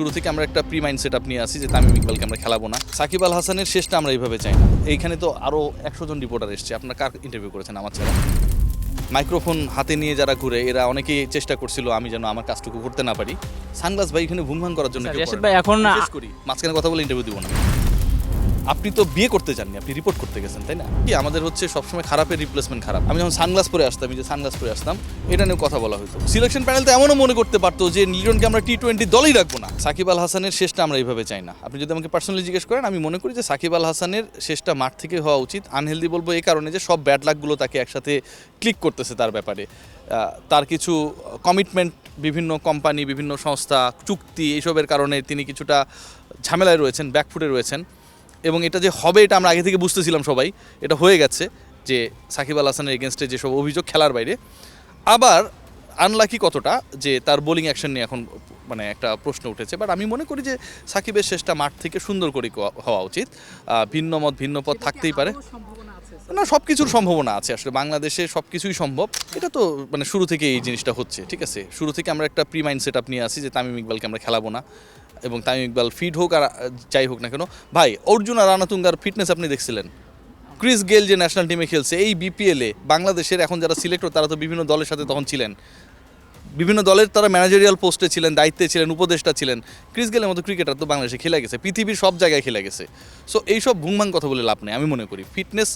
শুরু থেকে আমরা একটা প্রি মাইন্ড সেট আপ নিয়ে আসি যে তামিম ইকবালকে আমরা খেলাবো না। সাকিব আল হাসানের শেষটা আমরা এইভাবে চাই না। এইখানে তো আরও একশো জন রিপোর্টার এসছে। আপনার কার ইন্টারভিউ করেছেন আমার ছাড়া? মাইক্রোফোন হাতে নিয়ে যারা ঘুরে এরা অনেকেই চেষ্টা করছিল আমি যেন আমার কাজটুকু করতে না পারি। সানগ্লাস ভাই এখানে ভুমভাং করার জন্য ভাই, এখন করি মাঝখানে কথা বলে ইন্টারভিউ দিব না। আপনি তো বিয়ে করতে চাননি, আপনি রিপোর্ট করতে গেছেন, তাই না? কি, আমাদের হচ্ছে সবসময় খারাপের রিপ্লেসমেন্ট খারাপ। আমি যখন সানগ্লাস পরে আসতাম যে সানগ্লাস পরে আসতাম, এটা নিয়ে কথা বলা হতো সিলেকশন প্যানেল তো এমনও মনে করতে পারতো যে লিটনকে আমরা টি টোয়েন্টি দলই রাখব না। সাকিব আল হাসানের শেষটা আমরা এইভাবে চাই না। আপনি যদি আমাকে পার্সোনালি জিজ্ঞেস করেন, আমি মনে করি যে, সাকিব আল হাসানের শেষটা মাঠ থেকে হওয়া উচিত। আনহেলদি বলব এই কারণে যে, সব ব্যাড লাকগুলো তাকে একসাথে ক্লিক করতেছে তার ব্যাপারে। তার কিছু কমিটমেন্ট বিভিন্ন কোম্পানি বিভিন্ন সংস্থা, চুক্তি, এইসবের কারণে তিনি কিছুটা ঝামেলায় রয়েছেন ব্যাকফুটে রয়েছেন। এবং এটা যে হবে এটা আমরা আগে থেকে বুঝতেছিলাম সবাই এটা হয়ে গেছে যে সাকিব আল হাসানের এগেনস্টে যেসব অভিযোগ খেলার বাইরে। আবার আনলাকি কতটা যে তার বোলিং অ্যাকশন নিয়ে এখন মানে একটা প্রশ্ন উঠেছে। বাট আমি মনে করি যে সাকিবের শেষটা মাঠ থেকে সুন্দর করে হওয়া উচিত। ভিন্ন মত ভিন্ন পথ থাকতেই পারে। না সব কিছুর সম্ভাবনা আছে। আসলে বাংলাদেশে সব কিছুই সম্ভব। এটা তো মানে শুরু থেকে এই জিনিসটা হচ্ছে ঠিক আছে? শুরু থেকে আমরা একটা প্রি মাইন্ড সেট আপ নিয়ে আসি যে তামিম ইকবালকে আমরা খেলাবো না। এবং তামিম ইকবাল ফিট হোক আর যাই হোক না কেন। ভাই, অর্জুন আর রানাতুঙ্গার ফিটনেস আপনি দেখছিলেন? ক্রিস গেল যে ন্যাশনাল টিমে খেলছে, এই বিপিএলে বাংলাদেশের এখন যারা সিলেক্টর তারা তো বিভিন্ন দলের সাথে তখন ছিলেন। বিভিন্ন দলের তারা ম্যানেজারিয়াল পোস্টে ছিলেন, দায়িত্বে ছিলেন, উপদেষ্টা ছিলেন। ক্রিস গেলের মতো ক্রিকেটার তো বাংলাদেশে খেলে গেছে, পৃথিবীর সব জায়গায় খেলে গেছে। সো এইসব ভুংভাং কথা বলে লাভ নেই, আমি মনে করি। ফিটনেস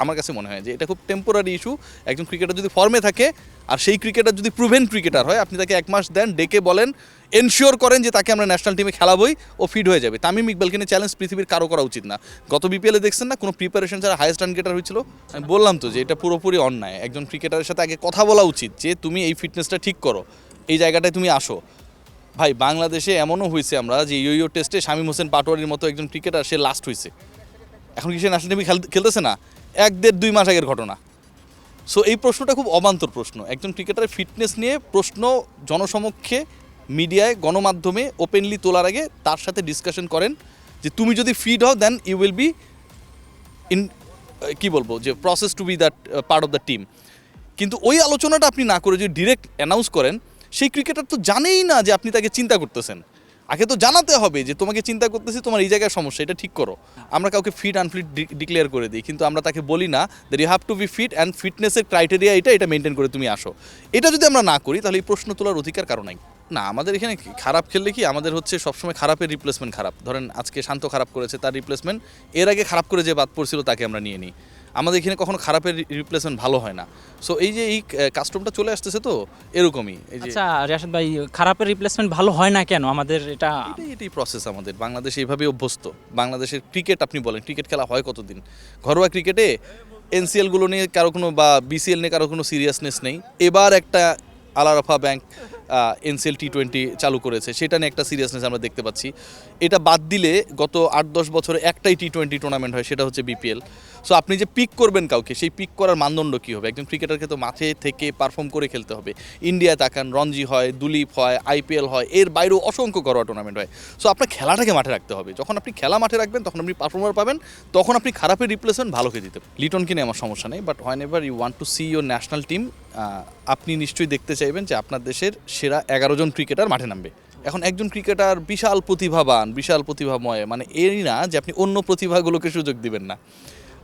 আমার কাছে মনে হয় যে এটা খুব টেম্পোরারি ইস্যু একজন ক্রিকেটার যদি ফর্মে থাকে, আর সেই ক্রিকেটার যদি প্রুভেন ক্রিকেটার হয়, আপনি তাকে এক মাস দেন, ডেকে বলেন এনশিওর করেন যে তাকে আমরা ন্যাশনাল টিমে খেলাবই, ও ফিট হয়ে যাবে। তামিম ইকবালকে নিয়ে চ্যালেঞ্জ পৃথিবীর কারও করা উচিত না। গত বিপিএলে দেখছেন না, কোনো প্রিপারেশন ছাড়া হাইয়েস্ট রান গেটার হয়েছিল? আমি বললাম তো যে এটা পুরোপুরি অন্যায়। একজন ক্রিকেটারের সাথে আগে কথা বলা উচিত যে তুমি এই ফিটনেসটা ঠিক করো, এই জায়গাটায় তুমি আসো। ভাই, বাংলাদেশে এমনও হয়েছে আমরা যে ইয়ো টেস্টে শামীম হোসেন পাটোয়ারির মতো একজন ক্রিকেটার সে লাস্ট হয়েছে। এখন কি সে ন্যাশনাল টিমে খেল- খেলতেছে না? এক দেড় দুই মাস আগের ঘটনা। সো এই প্রশ্নটা খুব অবান্তর প্রশ্ন। একজন ক্রিকেটারের ফিটনেস নিয়ে প্রশ্ন জনসমক্ষে মিডিয়ায়, গণমাধ্যমে ওপেনলি তোলার আগে তার সাথে ডিসকাশন করেন যে তুমি যদি ফিট হও then you will be in কি বলব? যে process to be that part of the team কিন্তু ওই আলোচনাটা আপনি না করে যদি ডিরেক্ট অ্যানাউন্স করেন, সেই ক্রিকেটার তো জানেই না যে আপনি তাকে চিন্তা করতেছেন। আগে তো জানাতে হবে যে তোমাকে চিন্তা করতেছি, তোমার এই জায়গায় সমস্যা, এটা ঠিক করো। আমরা কাউকে ফিট আনফিট ডিক্লেয়ার করে দিই, কিন্তু আমরা তাকে বলি না that you have to be fit and ফিটনেসের ক্রাইটেরিয়া এটা এটা মেনটেন করে তুমি আসো। এটা যদি আমরা না করি, তাহলে এই প্রশ্ন তোলার অধিকার কারও নাই। না, আমাদের এখানে খারাপ খেললে কি আমাদের হচ্ছে সবসময় খারাপের রিপ্লেসমেন্ট খারাপ। ধরেন আজকে শান্ত খারাপ করেছে, তার রিপ্লেসমেন্ট এর আগে খারাপ করে যে বাদ পড়ছিল তাকে আমরা নিয়ে নিই। আমাদের এখানে কখনো খারাপের রিপ্লেসমেন্ট ভালো হয় না। সো এই যে এই কাস্টমটা চলে আসতেছে তো এরকমই এই যে আচ্ছা রিয়াসাদ ভাই খারাপের রিপ্লেসমেন্ট ভালো হয় না কেন? আমাদের এটা এটাই এটাই প্রসেস আমাদের। বাংলাদেশ এইভাবে অভ্যস্ত। বাংলাদেশের ক্রিকেট আপনি বলেন ক্রিকেট খেলা হয় কতদিন? ঘরোয়া ক্রিকেটে এনসিএলগুলো নিয়ে কারও কোনো বা বিসিএল নিয়ে কারও কোনো সিরিয়াসনেস নেই। এবার একটা Al-Arafah bank NCL T twenty চালু করেছে, সেটা নিয়ে একটা সিরিয়াসনেস আমরা দেখতে পাচ্ছি। এটা বাদ দিলে গত আট দশ বছরে একটাই টি টোয়েন্টি টুর্নামেন্ট হয়, সেটা হচ্ছে বিপিএল সো আপনি যে পিক করবেন কাউকে, সেই পিক করার মানদণ্ড কী হবে? একজন ক্রিকেটারকে তো মাঠে থেকে পারফর্ম করে খেলতে হবে। ইন্ডিয়া তাকান রঞ্জি হয় দুলীপ হয় আইপিএল হয়, এর বাইরেও অসংখ্য ঘরোয়া টুর্নামেন্ট হয়। সো আপনার খেলাটাকে মাঠে রাখতে হবে। যখন আপনি খেলা মাঠে রাখবেন, তখন আপনি পারফর্মার পাবেন, তখন আপনি খারাপের রিপ্লেসমেন্ট ভালোকে দিতে লিটন কিনে আমার সমস্যা নেই but whenever you want to see your national team আপনি নিশ্চয়ই দেখতে চাইবেন যে আপনার দেশের সেরা এগারো জন ক্রিকেটার মাঠে নামবে। এখন একজন ক্রিকেটার বিশাল প্রতিভাবান, বিশাল প্রতিভাময় মানে এরই না যে আপনি অন্য প্রতিভাগুলোকে সুযোগ দিবেন না।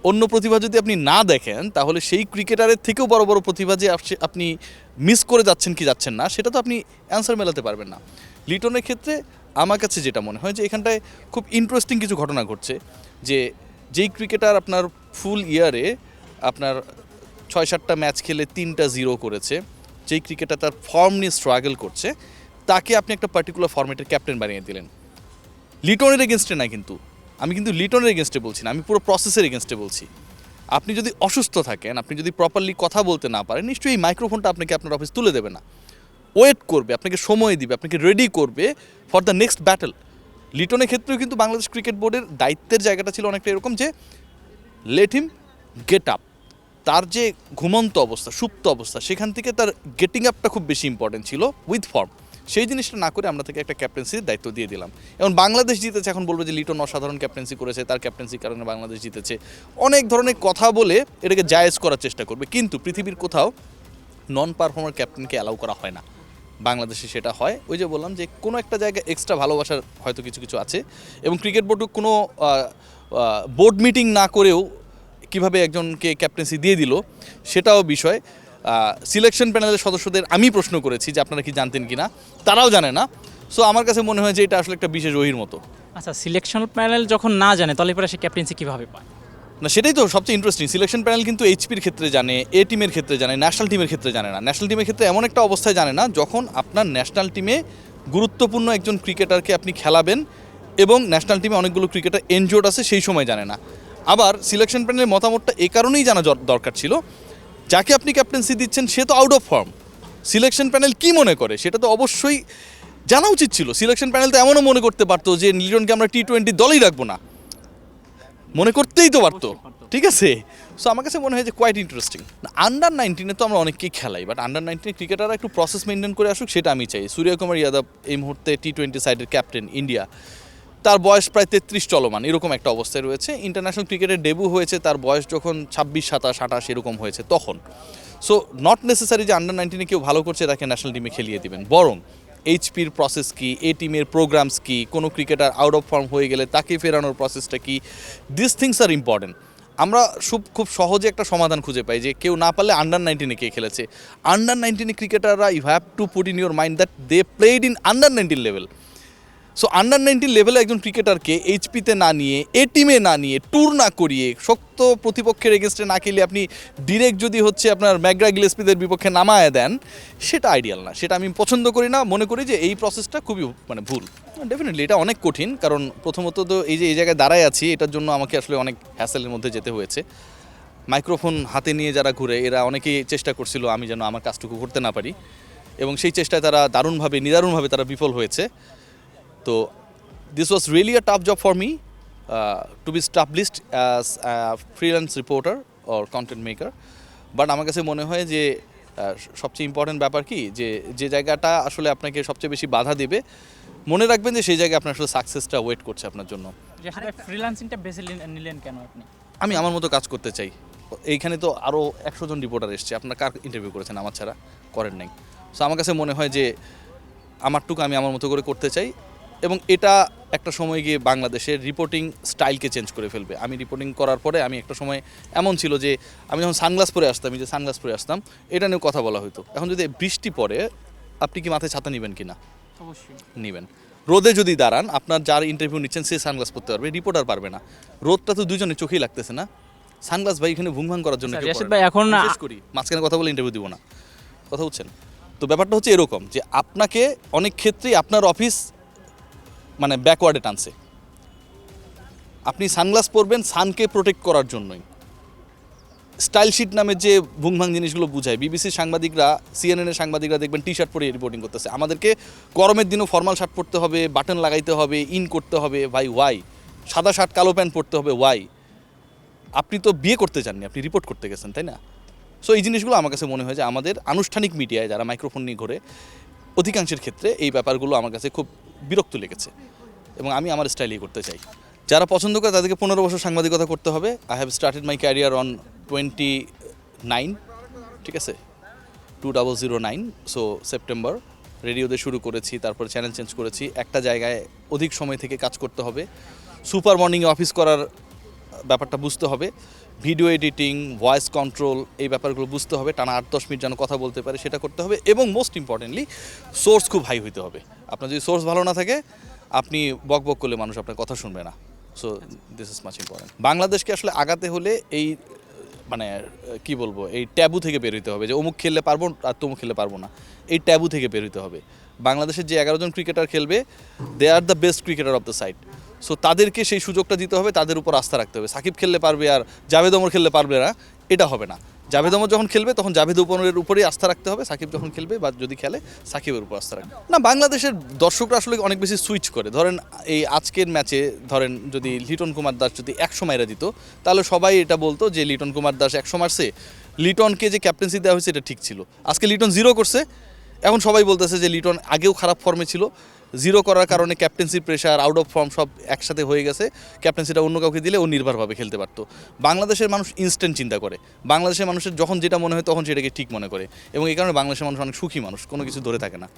অন্য প্রতিভা যদি আপনি না দেখেন, তাহলে সেই ক্রিকেটারের থেকেও বড় বড় প্রতিভা যে আপনি- মিস করে যাচ্ছেন কি যাচ্ছেন না, সেটা তো আপনি অ্যান্সার মেলাতে পারবেন না। লিটনের ক্ষেত্রে আমার কাছে যেটা মনে হয় যে এখানটায় খুব ইন্টারেস্টিং কিছু ঘটনা ঘটছে যে যেই ক্রিকেটার আপনার ফুল ইয়ারে আপনার ছয় সাতটা ম্যাচ খেলে তিনটা জিরো করেছে। যেই ক্রিকেটার তার ফর্ম নিয়ে স্ট্রাগল করছে, তাকে আপনি একটা পার্টিকুলার ফর্মেটের ক্যাপ্টেন বানিয়ে দিলেন। লিটনের এগেনস্টে না কিন্তু। আমি কিন্তু লিটনের এগেনস্টে বলছি না, আমি পুরো প্রসেসের এগেনস্টে বলছি। আপনি যদি অসুস্থ থাকেন, আপনি যদি প্রপারলি কথা বলতে না পারেন, নিশ্চয়ই এই মাইক্রোফোনটা আপনাকে আপনার অফিস তুলে দেবে না। ওয়েট করবে, আপনাকে সময় দিবে, আপনাকে রেডি করবে ফর দ্য নেক্সট ব্যাটল লিটনের ক্ষেত্রেও কিন্তু বাংলাদেশ ক্রিকেট বোর্ডের দায়িত্বের জায়গাটা ছিল অনেকটা এরকম যে লেট হিম গেট আপ তার যে ঘুমন্ত অবস্থা, সুপ্ত অবস্থা, সেখান থেকে তার গেটিং আপটা খুব বেশি ইম্পর্টেন্ট ছিল উইথ ফর্ম সেই জিনিসটা না করে আমরা তাকে একটা ক্যাপ্টেন্সির দায়িত্ব দিয়ে দিলাম। এবং বাংলাদেশ জিতেছে, এখন বলব যে লিটন অসাধারণ ক্যাপ্টেন্সি করেছে, তার ক্যাপ্টেন্সির কারণে বাংলাদেশ জিতেছে। অনেক ধরনের কথা বলে এটাকে জায়েজ করার চেষ্টা করবে, কিন্তু পৃথিবীর কোথাও নন পারফর্মার ক্যাপ্টেনকে অ্যালাউ করা হয় না। বাংলাদেশে সেটা হয়। ওই যে বললাম যে কোনো একটা জায়গায় এক্সট্রা ভালোবাসার হয়তো কিছু কিছু আছে এবং ক্রিকেট বোর্ড কোনো বোর্ড মিটিং না করেও কীভাবে একজনকে ক্যাপ্টেন্সি দিয়ে দিল সেটাও বিষয়। সিলেকশন প্যানেলের সদস্যদের আমি প্রশ্ন করেছি যে আপনারা কি জানতেন কি না তারাও জানে না। সো আমার কাছে মনে হয় যে এটা আসলে একটা বিশেষ ওহির মতো। আচ্ছা সিলেকশন প্যানেল যখন না জানে তাহলে পরে সে ক্যাপ্টেন্সি কীভাবে পায়? না সেটাই তো সবচেয়ে ইন্টারেস্টিং সিলেকশন প্যানেল কিন্তু এইচপির ক্ষেত্রে জানে এ টিমের ক্ষেত্রে জানে ন্যাশনাল টিমের ক্ষেত্রে জানে না। ন্যাশনাল টিমের ক্ষেত্রে এমন একটা অবস্থায় জানে না যখন আপনার ন্যাশনাল টিমে গুরুত্বপূর্ণ একজন ক্রিকেটারকে আপনি খেলাবেন এবং ন্যাশনাল টিমে অনেকগুলো ক্রিকেটার এনজিওড আছে সেই সময় জানে না। আবার সিলেকশন প্যানেলের মতামতটা এই কারণেই জানা দরকার ছিল। যাকে আপনি ক্যাপ্টেন্সি দিচ্ছেন, সে তো out of form selection panel কি মনে করে? সেটা তো অবশ্যই জানা উচিত ছিল। সিলেকশন প্যানেল তো এমনও মনে করতে পারতো যে লিটনকে আমরা টি টোয়েন্টি দলেই রাখব না। মনে করতেই তো পারতো। ঠিক আছে? সো আমার কাছে মনে হয় যে কোয়াইট ইন্টারেস্টিং আন্ডার নাইনটিনে তো আমরা অনেককেই খেলাই বাট আন্ডার নাইনটিনে ক্রিকেটাররা একটু প্রসেস মেনটেন করে আসুক, সেটা আমি চাই। সূর্যকুমার যাদব এই মুহূর্তে টি টোয়েন্টি সাইডের ক্যাপ্টেন ইন্ডিয়া তার বয়স প্রায় তেত্রিশ চলমান, এরকম একটা অবস্থায় রয়েছে। ইন্টারন্যাশনাল ক্রিকেটের ডেবু হয়েছে, তার বয়স যখন ছাব্বিশ, সাতাশ, আঠাশ, এরকম হয়েছে তখন। সো নট নেসেসারি যে আন্ডার নাইনটিনে কেউ ভালো করছে, তাকে ন্যাশনাল টিমে খেলিয়ে দিবেন। বরং এইচপির প্রসেস কি এ টিমের প্রোগ্রামস কি, কোনো ক্রিকেটার আউট অফ ফর্ম হয়ে গেলে তাকে ফেরানোর প্রসেসটা কি দিস থিংস আর ইম্পর্টেন্ট আমরা খুব খুব সহজে একটা সমাধান খুঁজে পাই যে কেউ না পারলে আন্ডার নাইনটিনে কে খেলেছে। আন্ডার নাইনটিনে ক্রিকেটাররা you have to put in your mind that they played in under nineteen level so under nineteen লেভেলে একজন ক্রিকেটারকে এইচপিতে না নিয়ে এ টিমে না নিয়ে ট্যুর না করিয়ে, শক্ত প্রতিপক্ষের এগেনস্টে না খেলে আপনি ডিরেক্ট যদি হচ্ছে আপনার ম্যাগ্রা গিলেসপিদের বিপক্ষে নামায় দেন, সেটা আইডিয়াল না। সেটা আমি পছন্দ করি না, মনে করি যে এই প্রসেসটা খুবই মানে ভুল। ডেফিনেটলি এটা অনেক কঠিন, কারণ প্রথমত তো এই যে, এই জায়গায় দাঁড়ায় আছি, এটার জন্য আমাকে আসলে অনেক হ্যাসেলের মধ্যে যেতে হয়েছে। মাইক্রোফোন হাতে নিয়ে যারা ঘুরে, এরা অনেকেই চেষ্টা করছিল আমি যেন আমার কাজটুকু করতে না পারি। এবং সেই চেষ্টায় তারা দারুণভাবে, নিদারুণভাবে তারা বিফল হয়েছে। তো this was really a tough job for me to be established as freelance reporter or content maker but আমার কাছে মনে হয় যে সবচেয়ে ইম্পর্টেন্ট ব্যাপার কি? যে যে জায়গাটা আসলে আপনাকে সবচেয়ে বেশি বাধা দেবে মনে রাখবেন যে সেই জায়গায় আপনার আসলে সাকসেসটা ওয়েট করছে আপনার জন্য। ফ্রিল্যান্সিংটা নিলেন কেন আপনি? আমি আমার মতো কাজ করতে চাই। এইখানে তো আরও একশো জন রিপোর্টার এসছে। আপনার কার ইন্টারভিউ করেছেন? আমার ছাড়া করেন নাই। সো আমার কাছে মনে হয় যে আমারটুকু আমি আমার মতো করে করতে চাই। এবং এটা একটা সময় গিয়ে বাংলাদেশের রিপোর্টিং স্টাইলকে চেঞ্জ করে ফেলবে। আমি রিপোর্টিং করার পরে আমি একটা সময় এমন ছিল যে আমি যখন সানগ্লাস পরে আসতাম যে সানগ্লাস পরে আসতাম এটা নিয়েও কথা বলা হতো এখন যদি বৃষ্টি পড়ে আপনি কি মাথায় ছাতা নেবেন কি না অবশ্যই। নেবেন। রোদে যদি দাঁড়ান আপনার যার ইন্টারভিউ নিচ্ছেন সে সানগ্লাস পরতে পারবে রিপোর্টার পারবে না। রোদটা তো দুজনে চোখেই লাগতেছে না। সানগ্লাস ভাই এখানে ভুং ভাং করার জন্য আচ্ছা। ভাই, এখন- করি মাঝখানে কথা বলে ইন্টারভিউ দিব না। কথা বুঝছেন তো ব্যাপারটা হচ্ছে এরকম যে আপনাকে অনেক ক্ষেত্রেই আপনার অফিস মানে ব্যাকওয়ার্ডে টানছে। আপনি সানগ্লাস পরবেন সানকে প্রোটেক্ট করার জন্যই। স্টাইল শিট নামে যে ভুংভাং জিনিসগুলো বুঝায় বিবিসির সাংবাদিকরা সিএনএনের সাংবাদিকরা দেখবেন টি শার্ট পরে রিপোর্টিং করতেছে। আমাদেরকে গরমের দিনও ফর্মাল শার্ট পরতে হবে বাটন লাগাইতে হবে ইন করতে হবে, ভাই ওয়াই সাদা শার্ট কালো প্যান্ট পরতে হবে ওয়াই আপনি তো বিয়ে করতে চাননি আপনি রিপোর্ট করতে গেছেন, তাই না? সো এই জিনিসগুলো আমার কাছে মনে হয় যে আমাদের আনুষ্ঠানিক মিডিয়ায় যারা মাইক্রোফোন নিয়ে ঘোরে অধিকাংশের ক্ষেত্রে এই ব্যাপারগুলো আমার কাছে খুব বিরক্ত লেগেছে এবং আমি আমার স্টাইলেই করতে চাই। যারা পছন্দ করে তাদেরকে পনেরো বছর সাংবাদিকতা করতে হবে। I have started my career on twenty nine ঠিক আছে? Two double zero nine so September রেডিওতে শুরু করেছি, তারপর চ্যানেল চেঞ্জ করেছি। একটা জায়গায় অধিক সময় থেকে কাজ করতে হবে। সুপার মর্নিংয়ে অফিস করার ব্যাপারটা বুঝতে হবে। ভিডিও এডিটিং ভয়েস কন্ট্রোল এই ব্যাপারগুলো বুঝতে হবে। টানা আট, দশ মিনিট যেন কথা বলতে পারে, সেটা করতে হবে। এবং মোস্ট ইম্পর্টেন্টলি সোর্স খুব হাই হইতে হবে। আপনার যদি সোর্স ভালো না থাকে, আপনি বক বক করলে মানুষ আপনার কথা শুনবে না। So this is much important বাংলাদেশকে আসলে আগাতে হলে এই মানে কি বলব, এই ট্যাবু থেকে বের হইতে হবে। যে অমুক খেললে পারব আর তমুক খেললে পারব না। এই ট্যাবু থেকে বের হইতে হবে। বাংলাদেশের যে এগারো জন ক্রিকেটার খেলবে they are the best cricketer of the side so তাদেরকে সেই সুযোগটা দিতে হবে, তাদের উপর আস্থা রাখতে হবে। সাকিব খেললে পারবে আর জাভেদ ওমর খেললে পারবে না, এটা হবে না। জাভেদ ওমর যখন খেলবে, তখন জাভেদ ওমরের উপরেই আস্থা রাখতে হবে, সাকিব যখন খেলবে বা যদি খেলে, সাকিবের উপর আস্থা রাখবে না, বাংলাদেশের দর্শকরা আসলে অনেক বেশি সুইচ করে। ধরেন, এই আজকের ম্যাচে ধরেন যদি লিটন কুমার দাস যদি একশো মাইরা দিত, তাহলে সবাই এটা বলতো যে, লিটন কুমার দাস একশো মারছে। লিটনকে যে ক্যাপ্টেন্সি দেওয়া হয়েছে, এটা ঠিক ছিল। আজকে লিটন জিরো করছে। এখন সবাই বলতেছে যে, লিটন আগেও খারাপ ফর্মে ছিল। জিরো করার কারণে ক্যাপ্টেন্সির প্রেশার আউট অফ ফর্ম সব একসাথে হয়ে গেছে। ক্যাপ্টেন্সিটা অন্য কাউকে দিলে ও নির্ভরভাবে খেলতে পারতো। বাংলাদেশের মানুষ ইনস্ট্যান্ট চিন্তা করে। বাংলাদেশের মানুষের যখন যেটা মনে হয় তখন সেটাকে ঠিক মনে করে। এবং এই কারণে বাংলাদেশের মানুষ অনেক সুখী মানুষ, কোনো কিছু ধরে থাকে না।